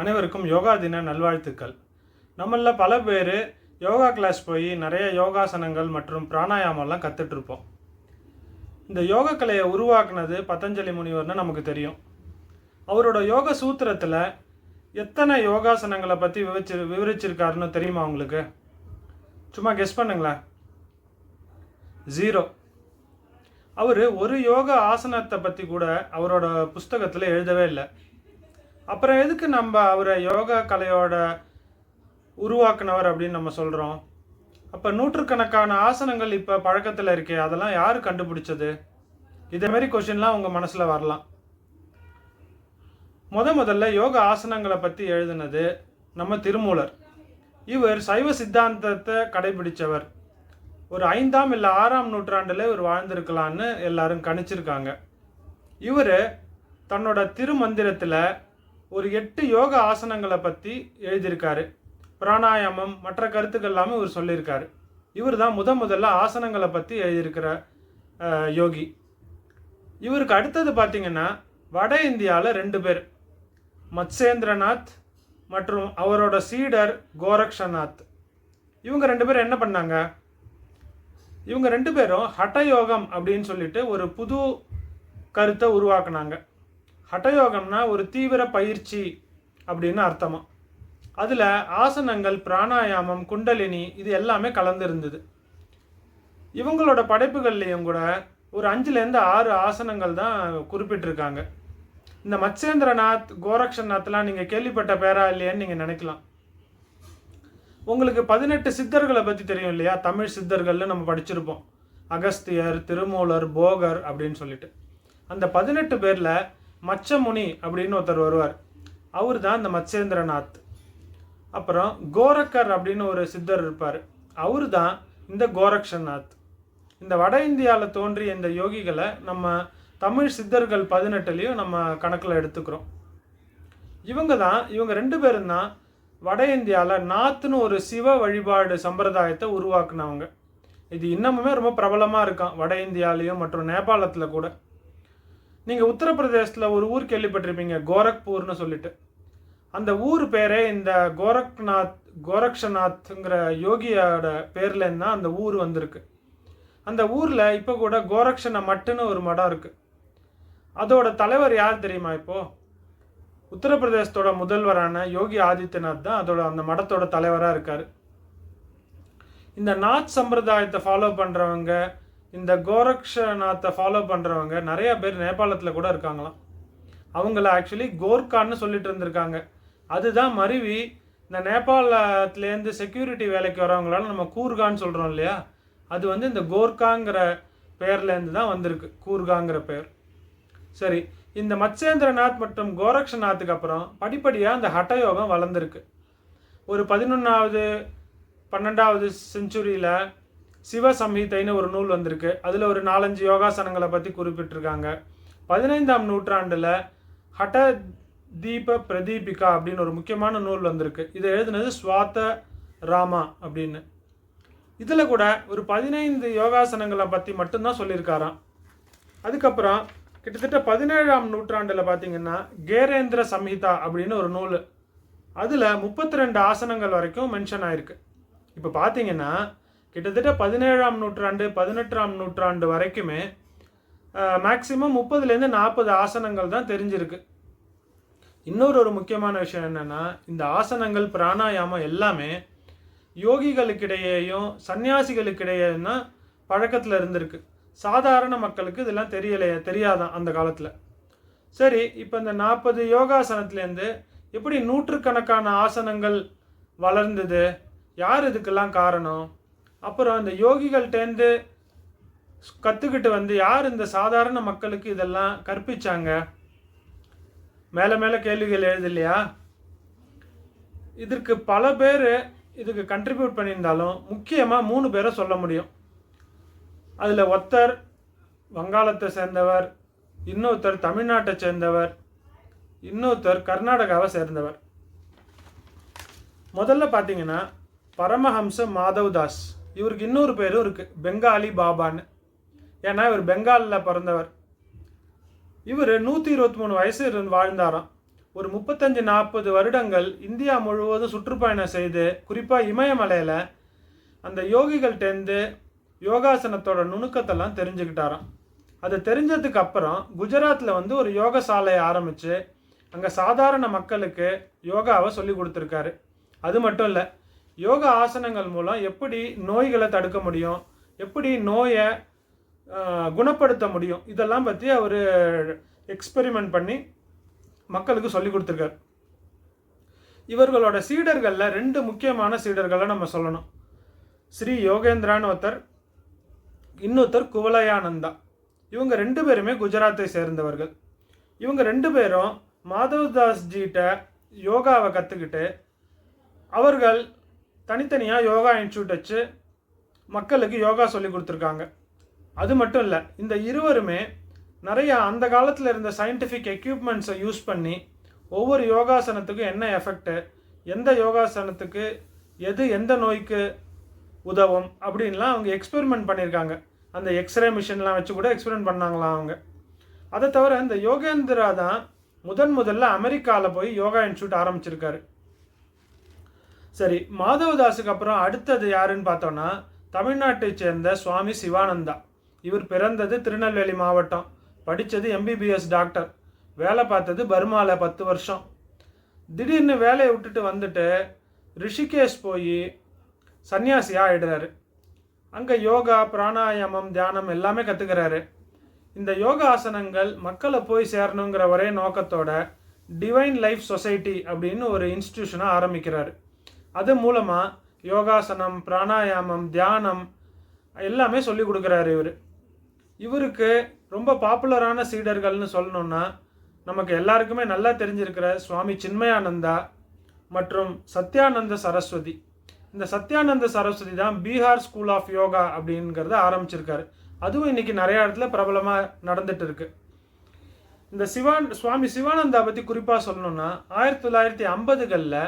அனைவருக்கும் யோகா தின நல்வாழ்த்துக்கள். நம்மள பல பேர் யோகா கிளாஸ் போய் நிறைய யோகாசனங்கள் மற்றும் பிராணாயாமம்லாம் கற்றுட்ருப்போம் இந்த யோக கலையை உருவாக்குனது பதஞ்சலி முனிவர்னு நமக்கு தெரியும். அவரோட யோக சூத்திரத்தில் எத்தனை யோகாசனங்களை பற்றி விவரிச்சு விவரிச்சிருக்காருன்னு தெரியுமா உங்களுக்கு? சும்மா கெஸ் பண்ணுங்களேன். ஜீரோ அவர் ஒரு யோக ஆசனத்தை பற்றி கூட அவரோட புஸ்தகத்தில் எழுதவே இல்லை. அப்புறம் எதுக்கு நம்ம அவரை யோகா கலையோட உருவாக்குனவர் அப்படின்னு நம்ம சொல்கிறோம் அப்போ நூற்றுக்கணக்கான ஆசனங்கள் இப்போ பழக்கத்தில் இருக்கே அதெல்லாம் யார் கண்டுபிடிச்சது? இதேமாரி கொஷின்லாம் உங்கள் மனசில் வரலாம். முத முதல்ல யோக ஆசனங்களை பற்றி எழுதினது நம்ம திருமூலர். இவர் சைவ சித்தாந்தத்தை கடைபிடித்தவர் ஒரு ஐந்தாம் இல்லை ஆறாம் நூற்றாண்டில் இவர் வாழ்ந்திருக்கலான்னு எல்லாரும் கணிச்சிருக்காங்க. இவர் தன்னோட திருமந்திரத்தில் ஒரு எட்டு யோக ஆசனங்களை பற்றி எழுதியிருக்காரு. பிராணாயாமம் மற்ற கருத்துக்கள் எல்லாமே இவர் சொல்லியிருக்காரு. இவர் தான் முத முதல்ல ஆசனங்களை பற்றி எழுதியிருக்கிற யோகி. இவருக்கு அடுத்தது பார்த்தீங்கன்னா வட இந்தியாவில் ரெண்டு பேர். மத்சேந்திரநாத் மற்றும் அவரோட சீடர் கோரக்ஷநாத். இவங்க ரெண்டு பேரும் என்ன பண்ணாங்க? இவங்க ரெண்டு பேரும் ஹட்டயோகம் அப்படின்னு சொல்லிட்டு ஒரு புது கருத்தை உருவாக்குனாங்க. ஹட்டயோகம்னா ஒரு தீவிர பயிற்சி அப்படின்னு அர்த்தமா. அதில் ஆசனங்கள் பிராணாயாமம் குண்டலினி இது எல்லாமே கலந்து இருந்தது இவங்களோட படைப்புகள்லேயும் கூட ஒரு அஞ்சுலேருந்து ஆறு ஆசனங்கள் தான் குறிப்பிட்டிருக்காங்க. இந்த மத்சேந்திரநாத் கோரக்ஷநாத்லாம் நீங்கள் கேள்விப்பட்ட பேரா இல்லையான்னு நீங்கள் நினைக்கலாம். உங்களுக்கு பதினெட்டு சித்தர்களை பற்றி தெரியும் இல்லையா? தமிழ் சித்தர்கள்னு நம்ம படிச்சிருப்போம். அகஸ்தியர் திருமூலர் போகர் அப்படின்னு சொல்லிட்டு. அந்த பதினெட்டு பேரில் மச்சமுனி அப்படின்னு ஒருத்தர் வருவார். அவர் தான் இந்த மச்சேந்திரநாத். அப்புறம் கோரக்கர் அப்படின்னு ஒரு சித்தர் இருப்பார். அவர் தான் இந்த கோரக்ஷநாத். இந்த வட இந்தியாவில் தோன்றிய இந்த யோகிகளை நம்ம தமிழ் சித்தர்கள் பதினெட்டுலேயும் நம்ம கணக்கில் எடுத்துக்கிறோம். இவங்க தான் இவங்க ரெண்டு பேரும் தான் வட இந்தியாவில் நாத்துன்னு ஒரு சிவ வழிபாடு சம்பிரதாயத்தை உருவாக்குனவங்க. இது இன்னமுமே ரொம்ப பிரபலமாக இருக்கான் வட இந்தியாலேயும் மற்றும் நேபாளத்தில் கூட. நீங்கள் உத்தரப்பிரதேசத்தில் ஒரு ஊர் கேள்விப்பட்டிருப்பீங்க கோரக்பூர்னு சொல்லிட்டு. அந்த ஊர் பேரே இந்த கோரக்நாத் கோரக்ஷநாத்ங்கிற யோகியோட பேர்லேருந்து தான் அந்த ஊர் வந்திருக்கு. அந்த ஊரில் இப்போ கூட கோரக்ஷன மட்டுன்னு ஒரு மடம் இருக்குது அதோட தலைவர் யார் தெரியுமா இப்போது உத்தரப்பிரதேசத்தோட முதல்வரான யோகி ஆதித்யநாத் தான் அதோட அந்த மடத்தோட தலைவராக இருக்கார். இந்த நாத் சம்பிரதாயத்தை ஃபாலோ பண்ணுறவங்க இந்த கோரக்ஷநாத்தை ஃபாலோ பண்ணுறவங்க நிறைய பேர் நேபாளத்தில் கூட இருக்காங்களாம். அவங்கள ஆக்சுவலி கோர்கான்னு சொல்லிட்டு இருந்திருக்காங்க. அதுதான் மருவி இந்த நேபாளத்துலேருந்து செக்யூரிட்டி வேலைக்கு வரவங்களால நம்ம கூர்கான்னு சொல்கிறோம் இல்லையா? அது வந்து இந்த கோர்காங்கிற பேர்லேருந்து தான் வந்திருக்கு. கூர்காங்கிற பேர். சரி இந்த மச்சேந்திரநாத் மற்றும் கோரக்ஷநாத்துக்கு அப்புறம் படிப்படியாக இந்த ஹட்டயோகம் வளர்ந்துருக்கு. ஒரு பதினொன்றாவது பன்னெண்டாவது செஞ்சுரியில் சிவசம்ஹிதைன்னு ஒரு நூல் வந்திருக்கு. அதில் ஒரு நாலஞ்சு யோகாசனங்களை பற்றி குறிப்பிட்டிருக்காங்க. பதினைந்தாம் நூற்றாண்டில் ஹட தீப பிரதீபிகா அப்படின்னு ஒரு முக்கியமான நூல் வந்திருக்கு. இதை எழுதுனது ஸ்வாத ராமா அப்படின்னு. இதில் கூட ஒரு பதினைந்து யோகாசனங்களை பற்றி மட்டும்தான் சொல்லியிருக்காராம். அதுக்கப்புறம் கிட்டத்தட்ட பதினேழாம் நூற்றாண்டில் பார்த்தீங்கன்னா கேரேந்திர சம்ஹிதா அப்படின்னு ஒரு நூல். அதில் முப்பத்தி ரெண்டு ஆசனங்கள் வரைக்கும் மென்ஷன் ஆயிருக்கு. இப்போ பார்த்தீங்கன்னா கிட்டத்தட்ட பதினேழாம் நூற்றாண்டு பதினெட்டாம் நூற்றாண்டு வரைக்குமே மேக்சிமம் முப்பதுலேருந்து நாற்பது ஆசனங்கள் தான் தெரிஞ்சிருக்கு. இன்னொரு ஒரு முக்கியமான விஷயம் என்னென்னா இந்த ஆசனங்கள் பிராணாயாமம் எல்லாமே யோகிகளுக்கிடையேயும் சன்னியாசிகளுக்கிடையேயும் தான் பழக்கத்தில் இருந்திருக்கு. சாதாரண மக்களுக்கு இதெல்லாம் தெரியலையே தெரியாதான் அந்த காலத்தில். சரி இப்போ இந்த நாற்பது யோகாசனத்துலேருந்து எப்படி நூற்றுக்கணக்கான ஆசனங்கள் வளர்ந்தது? யார் இதுக்கெல்லாம் காரணம்? அப்புறம் இந்த யோகிகள்கிட்டேருந்து கற்றுக்கிட்டு வந்து யார் இந்த சாதாரண மக்களுக்கு இதெல்லாம் கற்பிச்சாங்க? மேலே மேலே கேள்விகள் எழுதலையா இதற்கு பல பேர் இதுக்கு கண்ட்ரிபியூட் பண்ணியிருந்தாலும் முக்கியமாக மூணு பேரை சொல்ல முடியும். அதில் ஒருத்தர் வங்காளத்தை சேர்ந்தவர் இன்னொருத்தர் தமிழ்நாட்டை சேர்ந்தவர் இன்னொருத்தர் கர்நாடகாவை சேர்ந்தவர். முதல்ல பார்த்தீங்கன்னா பரமஹம்ச மாதவ் தாஸ். இவருக்கு இன்னொரு பேரும் இருக்குது பெங்காலி பாபான்னு. ஏன்னா இவர் பெங்காலில் பிறந்தவர். இவர் நூற்றி இருபத்தி மூணு வயசு இருந்து வாழ்ந்தாராம். ஒரு முப்பத்தஞ்சு நாற்பது வருடங்கள் இந்தியா முழுவதும் சுற்றுப்பயணம் செய்து குறிப்பாக இமயமலையில் அந்த யோகிகள்கிட்டேருந்து யோகாசனத்தோட நுணுக்கத்தெல்லாம் தெரிஞ்சுக்கிட்டாராம். அது தெரிஞ்சதுக்கு அப்புறம் குஜராத்தில் வந்து ஒரு யோக சாலையை ஆரம்பித்து அங்கே சாதாரண மக்களுக்கு யோகாவை சொல்லி கொடுத்துருக்காரு. அது மட்டும் இல்லை யோகா ஆசனங்கள் மூலம் எப்படி நோய்களை தடுக்க முடியும்? எப்படி நோயை குணப்படுத்த முடியும்? இதெல்லாம் பற்றி அவர் எக்ஸ்பெரிமெண்ட் பண்ணி மக்களுக்கு சொல்லி கொடுத்துருக்கார். இவர்களோட சீடர்களில் ரெண்டு முக்கியமான சீடர்களை நம்ம சொல்லணும். ஸ்ரீ யோகேந்திரான்னு ஒருத்தர் இன்னொருத்தர் குவலயானந்தா. இவங்க ரெண்டு பேருமே குஜராத்தை சேர்ந்தவர்கள். இவங்க ரெண்டு பேரும் மாதவ்தாஸ் யோகாவை கற்றுக்கிட்டு அவர்கள் தனித்தனியாக யோகா இன்ஸ்டியூட் வச்சு மக்களுக்கு யோகா சொல்லி கொடுத்துருக்காங்க. அது மட்டும் இல்லை இந்த இருவருமே நிறைய அந்த காலத்தில் இருந்த சயின்டிஃபிக் எக்யூப்மெண்ட்ஸை யூஸ் பண்ணி ஒவ்வொரு யோகாசனத்துக்கும் என்ன எஃபெக்ட்டு எந்த யோகாசனத்துக்கு எது எந்த நோய்க்கு உதவும் அப்படின்லாம் அவங்க எக்ஸ்பெரிமெண்ட் பண்ணியிருக்காங்க. அந்த எக்ஸ்ரே மிஷின்லாம் வச்சு கூட எக்ஸ்பெரிமெண்ட் பண்ணாங்களாம் அவங்க. அதை தவிர இந்த யோகேந்திரா தான் முதன் முதல்ல அமெரிக்காவில் போய் யோகா இன்ஸ்டியூட் ஆரம்பிச்சிருக்காரு. சரி மாதவதாஸுக்கு அப்புறம் அடுத்தது யாருன்னு பார்த்தோன்னா தமிழ்நாட்டை சேர்ந்த சுவாமி சிவானந்தா. இவர் பிறந்தது திருநெல்வேலி மாவட்டம். படித்தது எம்பிபிஎஸ் டாக்டர் வேலை பார்த்தது பர்மாவில் பத்து வருஷம். திடீர்னு வேலையை விட்டுட்டு வந்துட்டு ரிஷிகேஷ் போய் சன்னியாசியாக ஆயிடுறாரு. அங்கே யோகா பிராணாயாமம் தியானம் எல்லாமே கற்றுக்கிறாரு இந்த யோகா ஆசனங்கள் மக்களை போய் சேரணுங்கிற ஒரே நோக்கத்தோட டிவைன் லைஃப் சொசைட்டி அப்படின்னு ஒரு இன்ஸ்டிடியூஷனை ஆரம்பிக்கிறாரு. அது மூலமாக யோகாசனம் பிராணாயாமம் தியானம் எல்லாமே சொல்லி கொடுக்குறாரு இவர். இவருக்கு ரொம்ப பாப்புலரான சீடர்கள்னு சொல்லணும்னா நமக்கு எல்லாருக்குமே நல்லா தெரிஞ்சிருக்கிற சுவாமி சின்மயானந்தா மற்றும் சத்யானந்த சரஸ்வதி. இந்த சத்யானந்த சரஸ்வதி தான் பீகார் ஸ்கூல் ஆஃப் யோகா அப்படிங்கிறத ஆரம்பிச்சிருக்காரு. அதுவும் இன்னைக்கு நிறைய இடத்துல பிரபலமாக நடந்துட்டு இருக்கு. இந்த சிவான் சுவாமி சிவானந்தா பற்றி குறிப்பாக சொல்லணும்னா ஆயிரத்தி தொள்ளாயிரத்தி ஐம்பதுகளில்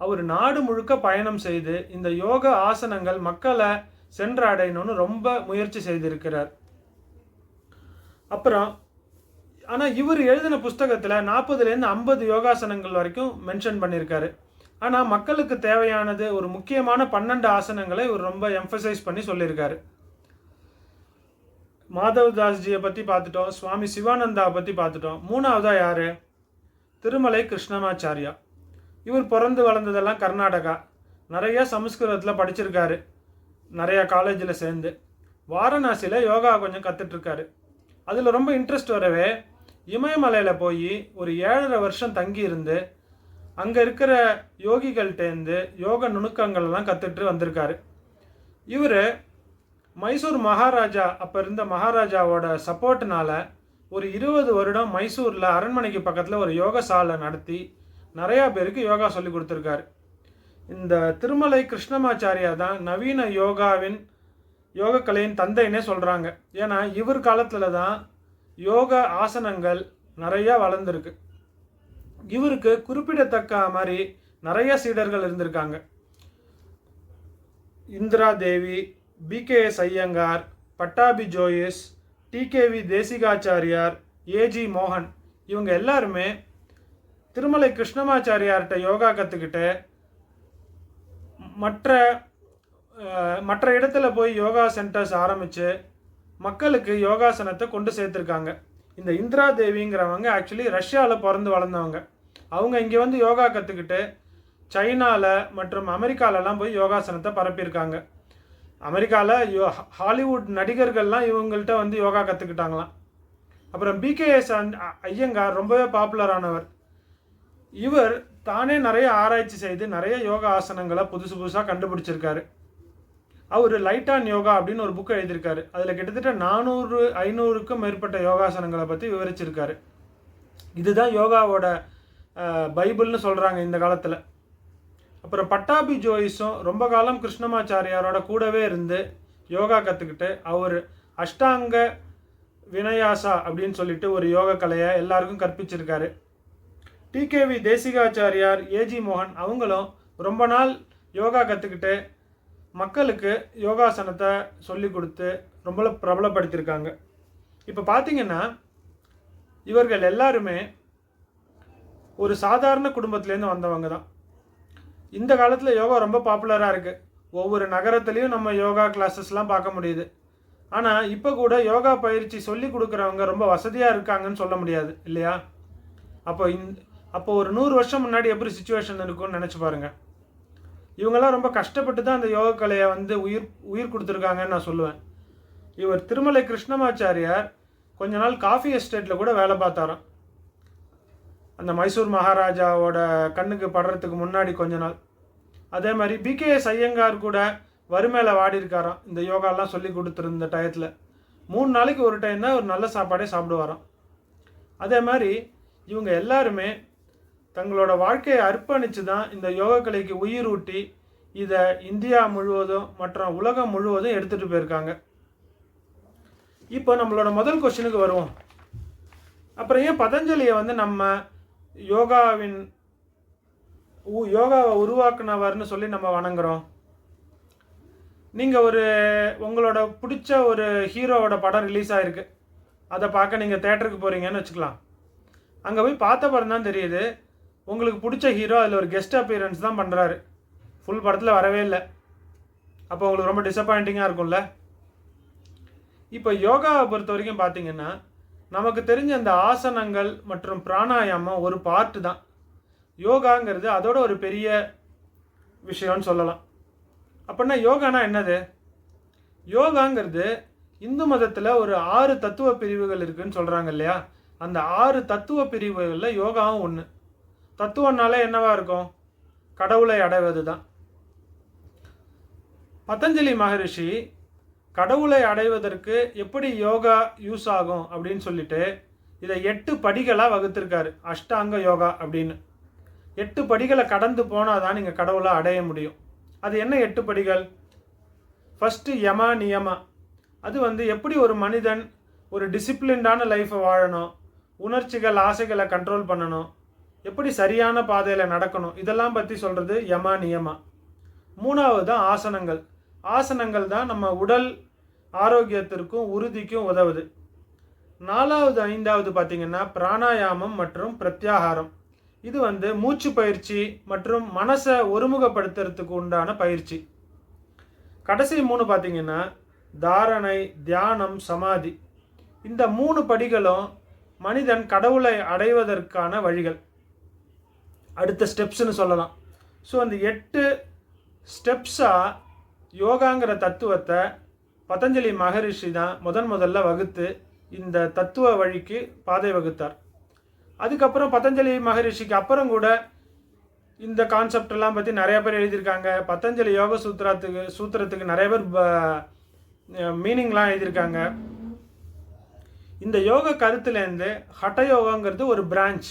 அவர் நாடு முழுக்க பயணம் செய்து இந்த யோக ஆசனங்கள் மக்களை சென்றடையணும்னு ரொம்ப முயற்சி செய்திருக்கிறார். அப்புறம் ஆனால் இவர் எழுதின புஸ்தகத்தில் நாற்பதுலேருந்து ஐம்பது யோகாசனங்கள் வரைக்கும் மென்ஷன் பண்ணியிருக்காரு. ஆனால் மக்களுக்கு தேவையானது ஒரு முக்கியமான பன்னெண்டு ஆசனங்களை இவர் ரொம்ப எம்ஃபசைஸ் பண்ணி சொல்லியிருக்காரு. மாதவ்தாஸ்ஜியை பற்றி பார்த்துட்டோம் சுவாமி சிவானந்தா பற்றி பார்த்துட்டோம். மூணாவதாக யார்? திருமலை கிருஷ்ணமாச்சாரியா. இவர் பிறந்து வளர்ந்ததெல்லாம் கர்நாடகா. நிறைய சமஸ்கிருதத்தில் படிச்சிருக்காரு. நிறைய காலேஜில் சேர்ந்து. வாரணாசியில் யோகா கொஞ்சம் கற்றுட்ருக்காரு அதில் ரொம்ப இன்ட்ரெஸ்ட் வரவே இமயமலையில் போய் ஒரு ஏழரை வருஷம் தங்கி இருந்து அங்கே இருக்கிற யோகிகள்கிட்டேருந்து யோக நுணுக்கங்கள் எல்லாம் கற்றுட்டு வந்திருக்காரு. இவர் மைசூர் மகாராஜா அப்போ இருந்த மகாராஜாவோட சப்போர்ட்னால ஒரு இருபது வருடம் மைசூரில் அரண்மனைக்கு பக்கத்தில் ஒரு யோகசாலை நடத்தி நிறையா பேருக்கு யோகா சொல்லி கொடுத்துருக்காரு. இந்த திருமலை கிருஷ்ணமாச்சாரியா தான் நவீன யோகாவின் யோகக்கலையின் தந்தைன்னே சொல்கிறாங்க ஏன்னா இவர் காலத்தில் தான் யோக ஆசனங்கள் நிறையா வளர்ந்துருக்கு. இவருக்கு குறிப்பிடத்தக்க மாதிரி நிறைய சீடர்கள் இருந்திருக்காங்க. Indira Devi BKS Iyengar Pattabhi Jois TKV Desikachariar AG மோகன் இவங்க எல்லாருமே திருமலை கிருஷ்ணமாச்சாரியார்கிட்ட யோகா கற்றுக்கிட்டு மற்ற மற்ற இடத்துல போய் யோகா சென்டர்ஸ் ஆரம்பித்து மக்களுக்கு யோகாசனத்தை கொண்டு சேர்த்துருக்காங்க. இந்த இந்திரா தேவிங்கிறவங்க ஆக்சுவலி ரஷ்யாவில் பிறந்து வளர்ந்தவங்க. அவங்க இங்கே வந்து யோகா கற்றுக்கிட்டு சைனாவில் மற்றும் அமெரிக்காலலாம் போய் யோகாசனத்தை பரப்பியிருக்காங்க. அமெரிக்காவில் யோ ஹாலிவுட் நடிகர்கள்லாம் இவங்கள்ட்ட வந்து யோகா கற்றுக்கிட்டாங்களாம் அப்புறம் பிகேஎஸ் ஐயங்கார் ரொம்பவே பாப்புலரானவர் இவர் தானே நிறைய ஆராய்ச்சி செய்து நிறைய யோகா ஆசனங்களை புதுசு புதுசாக கண்டுபிடிச்சிருக்காரு. அவர் லைட் ஆன் யோகா அப்படின்னு ஒரு புக் எழுதியிருக்காரு. அதில் கிட்டத்தட்ட நானூறு ஐநூறுக்கும் மேற்பட்ட யோகாசனங்களை பற்றி விவரிச்சிருக்காரு. இதுதான் யோகாவோட பைபிள்னு சொல்கிறாங்க இந்த காலத்தில். அப்புறம் பட்டாபி ஜோயிஸும் ரொம்ப காலம் கிருஷ்ணமாச்சாரியாரோட கூடவே இருந்து யோகா கற்றுக்கிட்டு அவர் அஷ்டாங்க வினயாசா அப்படின்னு சொல்லிட்டு ஒரு யோக கலையை எல்லாருக்கும் கற்பிச்சிருக்காரு. டிகேவி தேசிகாச்சாரியார் ஏஜி மோகன் அவங்களும் ரொம்ப நாள் யோகா கற்றுக்கிட்டு மக்களுக்கு யோகாசனத்தை சொல்லி கொடுத்து ரொம்ப பிரபலப்படுத்தியிருக்காங்க. இப்போ பார்த்தீங்கன்னா இவர்கள் எல்லாருமே ஒரு சாதாரண குடும்பத்துலேருந்து வந்தவங்க தான். இந்த காலத்தில் யோகா ரொம்ப பாப்புலராக இருக்குது ஒவ்வொரு நகரத்துலேயும் நம்ம யோகா கிளாஸஸ்லாம் பார்க்க முடியுது. ஆனால் இப்போ கூட யோகா பயிற்சி சொல்லி கொடுக்குறவங்க ரொம்ப வசதியாக இருக்காங்கன்னு சொல்ல முடியாது இல்லையா? அப்போ இந்த அப்போ ஒரு நூறு வருஷம் முன்னாடி எப்படி சுச்சுவேஷன் இருக்கும்னு நினச்சி பாருங்க. இவங்கெல்லாம் ரொம்ப கஷ்டப்பட்டு தான் அந்த யோக கலையை வந்து உயிர் உயிர் கொடுத்துருக்காங்கன்னு நான் சொல்லுவேன். இவர் திருமலை கிருஷ்ணமாச்சாரியார் கொஞ்ச நாள் காஃபி எஸ்டேட்டில் கூட வேலை பார்த்தாராம். அந்த மைசூர் மகாராஜாவோட கண்ணுக்கு படுறதுக்கு முன்னாடி கொஞ்ச நாள். அதே மாதிரி பிகேஎஸ் ஐயங்கார் கூட வறுமையில் வாடி இருக்காராம் இந்த யோகாலாம் சொல்லி கொடுத்துருந்த டயத்தில். மூணு நாளைக்கு ஒரு டைம் தான் ஒரு நல்ல சாப்பாடே சாப்பிடுவாராம். அதே மாதிரி இவங்க எல்லாருமே தங்களோட வாழ்க்கையை அர்ப்பணித்து தான் இந்த யோக கலைக்கு உயிர் ஊட்டி இதை இந்தியா முழுவதும் மற்றும் உலகம் முழுவதும் எடுத்துகிட்டு போயிருக்காங்க. இப்போ நம்மளோட முதல் கொஸ்டினுக்கு வருவோம். அப்புறம் ஏன் பதஞ்சலியை வந்து நம்ம யோகாவின் உ- யோகாவை உருவாக்குனவர்னு சொல்லி நம்ம வணங்குறோம். நீங்கள் ஒரு உங்களோட பிடிச்ச ஒரு ஹீரோவோட படம் ரிலீஸ் ஆகிருக்கு அதை பார்க்க நீங்கள் தேட்டருக்கு போகிறீங்கன்னு வச்சுக்கலாம். அங்கே போய் பார்த்த படம் தான் தெரியுது. உங்களுக்கு பிடிச்ச ஹீரோ அதில் ஒரு கெஸ்ட் அப்பியரன்ஸ் தான் பண்ணுறாரு ஃபுல் படத்தில் வரவே இல்லை. அப்போ உங்களுக்கு ரொம்ப டிசப்பாயிண்டிங்காக இருக்கும்ல? இப்போ யோகாவை பொறுத்த வரைக்கும் பார்த்தீங்கன்னா நமக்கு தெரிஞ்ச அந்த ஆசனங்கள் மற்றும் பிராணாயாமம் ஒரு பார்ட்டு தான். யோகாங்கிறது அதோட ஒரு பெரிய விஷயம்னு சொல்லலாம். அப்படின்னா யோகானா என்னது? யோகாங்கிறது இந்து மதத்தில் ஒரு ஆறு தத்துவ பிரிவுகள் இருக்குதுன்னு சொல்கிறாங்க இல்லையா? அந்த ஆறு தத்துவ பிரிவுகளில் யோகாவும் ஒன்று தத்துவம்னாலே என்னவா இருக்கும்? கடவுளை அடைவது தான் பதஞ்சலி மகரிஷி கடவுளை அடைவதற்கு எப்படி யோகா யூஸ் ஆகும் அப்படின்னு சொல்லிட்டு இதை எட்டு படிகளாக வகுத்திருக்காரு. அஷ்டாங்க யோகா அப்படின்னு. எட்டு படிகளை கடந்து போனால் தான் நீங்கள் கடவுளை அடைய முடியும். அது என்ன எட்டு படிகள்? ஃபஸ்ட்டு யமா நியமா. அது வந்து எப்படி ஒரு மனிதன் ஒரு டிசிப்ளின்டான லைஃப்பை வாழணும்? உணர்ச்சிகள் ஆசைகளை கண்ட்ரோல் பண்ணணும்? எப்படி சரியான பாதையில் நடக்கணும்? இதெல்லாம் பற்றி சொல்கிறது யமா நியமா. மூணாவது தான் ஆசனங்கள். ஆசனங்கள் தான் நம்ம உடல் ஆரோக்கியத்திற்கும் உறுதிக்கும் உதவுது. நாலாவது ஐந்தாவது பார்த்திங்கன்னா பிராணாயாமம் மற்றும் பிரத்யாகாரம். இது வந்து மூச்சு பயிற்சி மற்றும் மனசை ஒருமுகப்படுத்துறதுக்கு உண்டான பயிற்சி. கடைசி மூணு பார்த்திங்கன்னா தாரணை தியானம் சமாதி. இந்த மூணு படிகளும் மனிதன் கடவுளை அடைவதற்கான வழிகள். அடுத்த ஸ்டெப்ஸ்னு சொல்லலாம். ஸோ அந்த எட்டு ஸ்டெப்ஸாக யோகாங்கிற தத்துவத்தை பதஞ்சலி மகரிஷி தான் முதன் முதல்ல வகுத்து இந்த தத்துவ வழிக்கு பாதை வகுத்தார். அதுக்கப்புறம் பதஞ்சலி மகரிஷிக்கு அப்புறம் கூட இந்த கான்செப்ட் எல்லாம் பற்றி நிறைய பேர் எழுதியிருக்காங்க. பதஞ்சலி யோக சூத்திரத்துக்கு சூத்திரத்துக்கு நிறைய பேர் மீனிங்லாம் எழுதியிருக்காங்க. இந்த யோக கருத்துலேருந்து ஹட்ட யோகங்கிறது ஒரு பிரான்ச்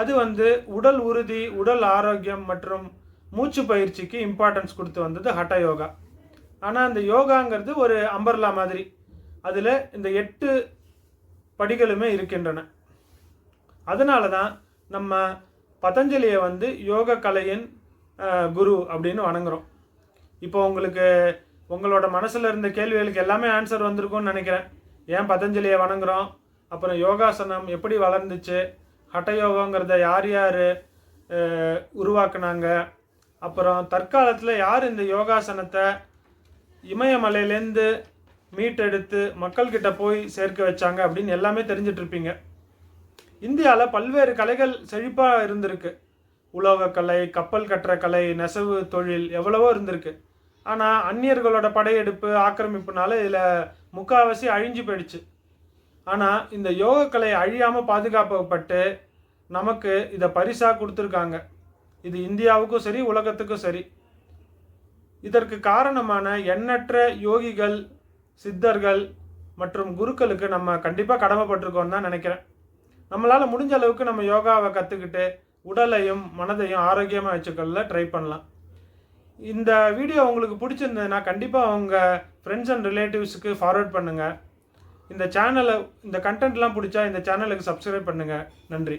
அது வந்து உடல் உறுதி உடல் ஆரோக்கியம் மற்றும் மூச்சு பயிற்சிக்கு இம்பார்ட்டன்ஸ் கொடுத்து வந்தது ஹட்ட யோகா ஆனால் அந்த யோகாங்கிறது ஒரு அம்பர்லா மாதிரி. அதில் இந்த எட்டு படிகளுமே இருக்கின்றன. அதனால தான் நம்ம பதஞ்சலியை வந்து யோக கலையின் குரு அப்படின்னு வணங்குறோம். இப்போ உங்களுக்கு உங்களோட மனசில் இருந்த கேள்விகளுக்கு எல்லாமே ஆன்சர் வந்திருக்கும்னு நினைக்கிறேன். ஏன் பதஞ்சலியை வணங்குறோம்? அப்புறம் யோகாசனம் எப்படி வளர்ந்துச்சு? ஹட்டயோகாங்கிறத யார் யார் உருவாக்குனாங்க? அப்புறம் தற்காலத்தில் யார் இந்த யோகாசனத்தை இமயமலையிலேருந்து மீட்டெடுத்து மக்கள்கிட்ட போய் சேர்க்க வச்சாங்க அப்படின்னு எல்லாமே தெரிஞ்சிட்ருப்பீங்க. இந்தியாவில் பல்வேறு கலைகள் செழிப்பாக இருந்திருக்கு. உலோகக்கலை கப்பல் கட்டுற கலை நெசவு தொழில் எவ்வளவோ இருந்திருக்கு. ஆனால் அந்நியர்களோட படையெடுப்பு ஆக்கிரமிப்புனால இதில் முக்கால்வாசி அழிஞ்சு போயிடுச்சு. ஆனால் இந்த யோகக்கலை அழியாமல் பாதுகாக்கப்பட்டு நமக்கு இதை பரிசாக கொடுத்துருக்காங்க. இது இந்தியாவுக்கும் சரி உலகத்துக்கும் சரி. இதற்கு காரணமான எண்ணற்ற யோகிகள் சித்தர்கள் மற்றும் குருக்களுக்கு நம்ம கண்டிப்பாக கடமைப்பட்டிருக்கோம் தான் நினைக்கிறேன். நம்மளால் முடிஞ்ச அளவுக்கு நம்ம யோகாவை கற்றுக்கிட்டு உடலையும் மனதையும் ஆரோக்கியமாக வச்சுக்கல ட்ரை பண்ணலாம். இந்த வீடியோ உங்களுக்கு பிடிச்சிருந்ததுன்னா கண்டிப்பாக உங்கள் ஃப்ரெண்ட்ஸ் அண்ட் ரிலேட்டிவ்ஸுக்கு ஃபார்வர்ட் பண்ணுங்கள் இந்த சேனலை இந்த கண்டென்ட்லாம் பிடிச்சா இந்த சேனலுக்கு சப்ஸ்கிரைப் பண்ணுங்கள் நன்றி.